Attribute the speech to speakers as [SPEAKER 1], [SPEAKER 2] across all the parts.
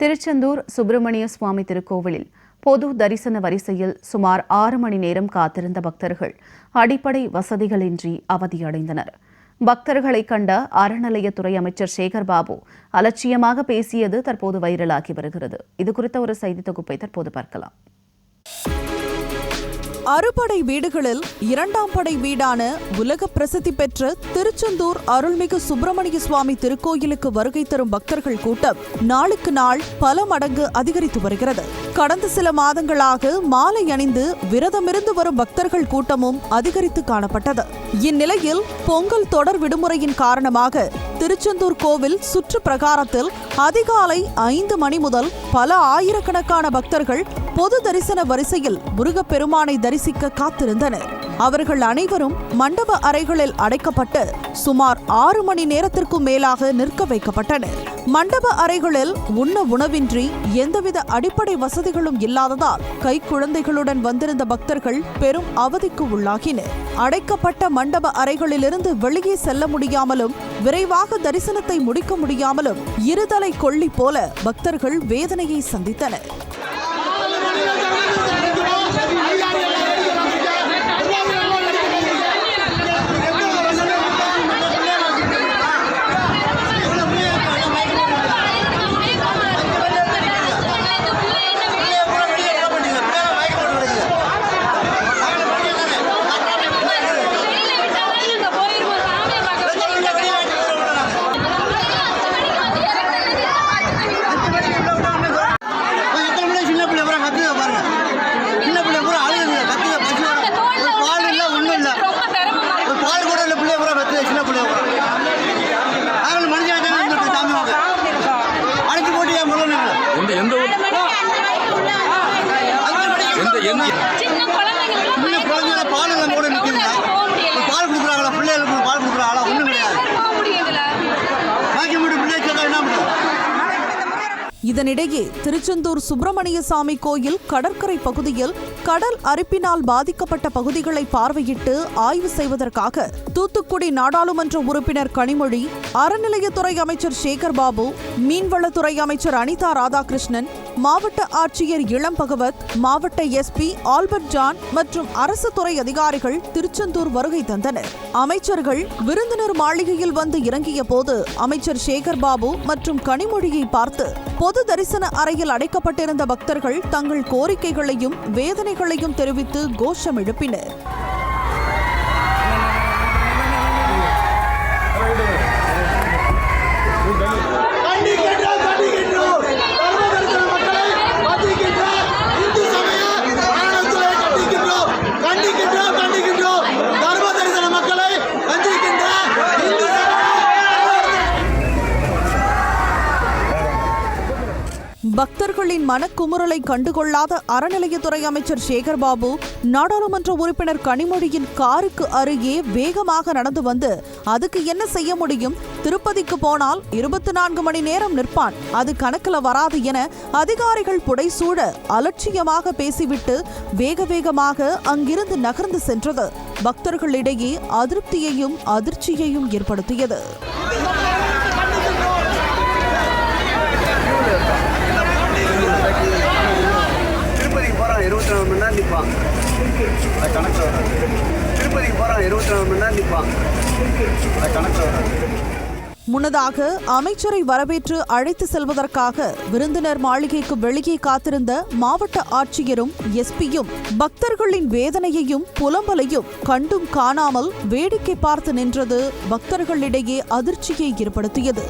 [SPEAKER 1] திருச்செந்தூர் சுப்பிரமணிய சுவாமி திருக்கோவிலில் பொது தரிசன வரிசையில் சுமார் ஆறு மணி நேரம் காத்திருந்த பக்தர்கள் அடிப்படை வசதிகளின்றி அவதியடைந்தனர் பக்தர்களை கண்ட அறநிலையத்துறை அமைச்சர் சேகர் பாபு அலட்சியமாக பேசியது தற்போது வைரலாகி வருகிறது இதுகுறித்த ஒரு செய்தி தொகுப்பை தற்போது பார்க்கலாம் அறுபடை வீடுகளில் இரண்டாம் படை வீடான உலக பிரசித்தி பெற்ற திருச்செந்தூர் அருள்மிகு சுப்பிரமணிய சுவாமி திருக்கோயிலுக்கு வருகை தரும் பக்தர்கள் கூட்டம் நாளுக்கு நாள் பல மடங்கு அதிகரித்து வருகிறது கடந்த சில மாதங்களாக மாலை அணிந்து விரதமிருந்து வரும் பக்தர்கள் கூட்டமும் அதிகரித்து காணப்பட்டது இந்நிலையில் பொங்கல் தொடர் விடுமுறையின் காரணமாக திருச்செந்தூர் கோவில் சுற்று பிரகாரத்தில் அதிகாலை ஐந்து மணி முதல் பல ஆயிரக்கணக்கான பக்தர்கள் பொது தரிசன வரிசையில் முருகப்பெருமானை தரிசிக்க காத்திருந்தனர் அவர்கள் அனைவரும் மண்டப அறைகளில் அடைக்கப்பட்டு சுமார் ஆறு மணி நேரத்திற்கும் மேலாக நிற்க வைக்கப்பட்டனர் மண்டப அறைகளில் உண்ண உணவின்றி எந்தவித அடிப்படை வசதிகளும் இல்லாததால் கை குழந்தைகளுடன் வந்திருந்த பக்தர்கள் பெரும் அவதிக்கு உள்ளாகினர் அடைக்கப்பட்ட மண்டப அறைகளிலிருந்து வெளியே செல்ல முடியாமலும் விரைவாக தரிசனத்தை முடிக்க முடியாமலும் இருதலை கொள்ளி போல பக்தர்கள் வேதனையை சந்தித்தனர் எந்த எந்த பால் எல்லாம் கூட நிற்கிறீங்களா பால் கொடுக்குறாங்களா பிள்ளைகளுக்கு பால் கொடுக்குறாங்களா ஒன்றும் கிடையாது பாக்கி மட்டும் என்ன பண்ணுறது இதனிடையே திருச்செந்தூர் சுப்பிரமணிய சாமி கோயில் கடற்கரை பகுதியில் கடல் அரிப்பினால் பாதிக்கப்பட்ட பகுதிகளை பார்வையிட்டு ஆய்வு செய்வதற்காக தூத்துக்குடி நாடாளுமன்ற உறுப்பினர் கனிமொழி அறநிலையத்துறை அமைச்சர் சேகர் பாபு மீன்வளத்துறை அமைச்சர் அனிதா ராதாகிருஷ்ணன் மாவட்ட ஆட்சியர் இளம் பகவத் மாவட்ட எஸ்பி ஆல்பர்ட் ஜான் மற்றும் அரசு துறை அதிகாரிகள் திருச்செந்தூர் வருகை தந்தனர் அமைச்சர்கள் விருந்தினர் மாளிகையில் வந்து இறங்கிய போது அமைச்சர் சேகர் பாபு மற்றும் கனிமொழியை பார்த்து பொது தரிசன அறையில் அடைக்கப்பட்டிருந்த பக்தர்கள் தங்கள் கோரிக்கைகளையும் வேதனைகளையும் தெரிவித்து கோஷம் எழுப்பினர் பக்தர்களின் மனக்குமுறலை கண்டுகொள்ளாத அறநிலையத்துறை அமைச்சர் சேகர்பாபு நாடாளுமன்ற உறுப்பினர் கனிமொழியின் காருக்கு அருகே வேகமாக நடந்து வந்து அதுக்கு என்ன செய்ய முடியும் திருப்பதிக்கு போனால் இருபத்தி நான்கு மணி நேரம் நிற்பான் அது கணக்கில் வராது என அதிகாரிகள் புடைசூட அலட்சியமாக பேசிவிட்டு வேக வேகமாக அங்கிருந்து நகர்ந்து சென்றது பக்தர்களிடையே அதிருப்தியையும் அதிர்ச்சியையும் ஏற்படுத்தியது முன்னதாக அமைச்சரை வரவேற்று அழைத்து செல்வதற்காக விருந்தினர் மாளிகைக்கு வெளியே காத்திருந்த மாவட்ட ஆட்சியரும் எஸ்பியும் பக்தர்களின் வேதனையையும் புலம்பலையும் கண்டும் காணாமல் வேடிக்கை பார்த்து நின்றது பக்தர்களிடையே அதிர்ச்சியை ஏற்படுத்தியது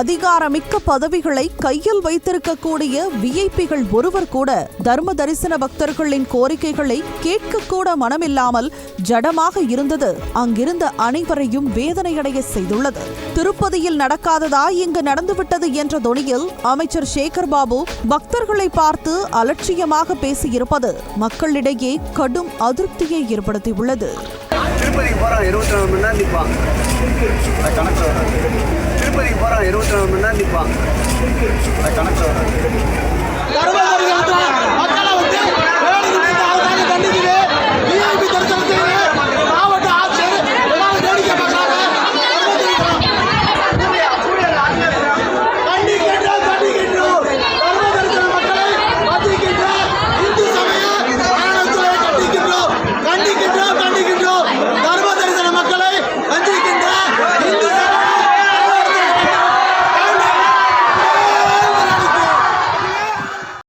[SPEAKER 1] அதிகாரமிக்க பதவிகளை கையில் வைத்திருக்கக்கூடிய விஐபிகள் ஒருவர் கூட தர்ம தரிசன பக்தர்களின் கோரிக்கைகளை கேட்கக்கூட மனமில்லாமல் ஜடமாக இருந்தது அங்கிருந்த அனைவரையும் வேதனையடைய செய்துள்ளது திருப்பதியில் நடக்காததா இங்கு நடந்துவிட்டது என்ற தொனியில் அமைச்சர் சேகர் பாபு பக்தர்களை பார்த்து அலட்சியமாக பேசியிருப்பது மக்களிடையே கடும் அதிருப்தியை ஏற்படுத்தியுள்ளது திருப்பதிக்கு இருபத்தி நாலு மணி நேரம் திருப்பதி போகிறான் இருபத்தி நாலு மணி நேரம் நிற்பான் கணக்கில் வராது